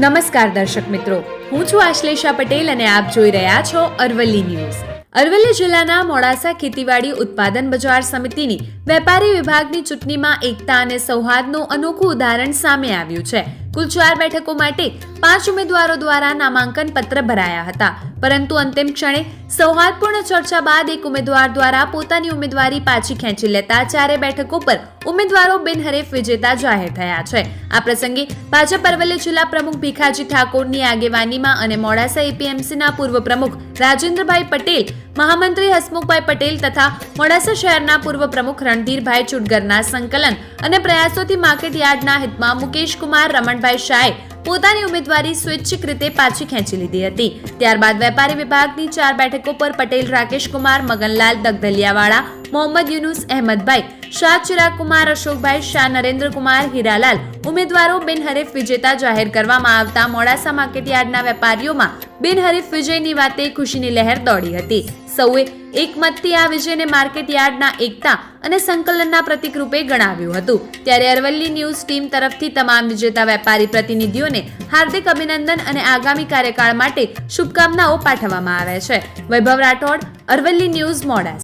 નમસ્કાર દર્શક મિત્રો. હું છું આશ્લેષા પટેલ અને આપ જોઈ રહ્યા છો અરવલ્લી ન્યૂઝ. અરવલ્લી જિલ્લાના મોડાસા ખેતીવાડી ઉત્પાદન બજાર સમિતિની વેપારી વિભાગની ચૂંટણીમાં એકતા અને સૌહાર્દનું અનોખું ઉદાહરણ સામે આવ્યું છે. કુલ ચાર બેઠકો માટે પાંચ ઉમેદવારો દ્વારા નામાંકન પત્ર ભરાયા હતા. પરંતુ અંતિમ ક્ષણે સૌહાર્દપૂર્ણ ચર્ચા બાદ એક ઉમેદવાર દ્વારા પોતાની ઉમેદવારી પાછી ખેંચી લેતા ચારે બેઠકો પર ઉમેદવારો બિનહરીફ વિજેતા જાહેર થયા છે. આ પ્રસંગે ભાજપ અરવલ્લી જિલ્લા પ્રમુખ ભીખાજી ઠાકોરની આગેવાનીમાં અને મોડાસા એપીએમસીના પૂર્વ પ્રમુખ રાજેન્દ્રભાઈ પટેલ, મહામંત્રી હસમુખભાઈ પટેલ તથા મોડાસા શહેરના પૂર્વ પ્રમુખ રણધીરભાઈ ચુડગરના સંકલન અને પ્રયાસોથી માર્કેટ યાર્ડના હિતમાં મુકેશ કુમાર રમણભાઈ શાહે પોતાની ઉમેદવારી સ્વૈચ્છિક રીતે પાછી ખેંચી લીધી હતી. ત્યારબાદ વેપારી વિભાગની ચાર બેઠકો પર પટેલ, રાકેશ મગનલાલ, દગદલિયાવાળા, મોહમ્મદ યુનુસ, અહેમદભાઈ, શાહ ચિરાગ કુમાર અશોકભાઈ, શાહ નરેન્દ્ર કુમાર હીરાલાલ ઉમેદવારો બિનહરીફ વિજેતા જાહેર કરવામાં આવતા મોડાસા માર્કેટયાર્ડના વેપારીઓમાં બિનહરીફ વિજયની વાતે ખુશીની લહેર દોડી હતી. સૌએ એકમતથી આ વિજયને માર્કેટ યાર્ડના એકતા અને સંકલનના પ્રતિક રૂપે ગણાવ્યું હતું. ત્યારે અરવલ્લી ન્યૂઝ ટીમ તરફથી તમામ વિજેતા વેપારી પ્રતિનિધિઓને હાર્દિક અભિનંદન અને આગામી કાર્યકાળ માટે શુભકામનાઓ પાઠવવામાં આવે છે. વૈભવ રાઠોડ, અરવલ્લી ન્યૂઝ મોડાસા.